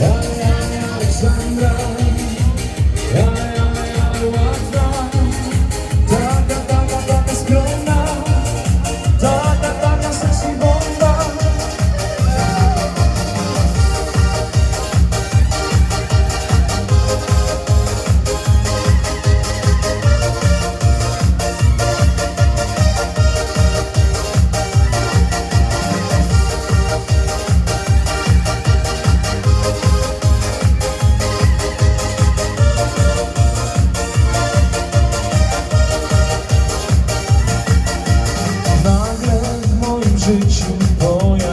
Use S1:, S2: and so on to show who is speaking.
S1: Alexandra, Alexandra. życiu, bo ja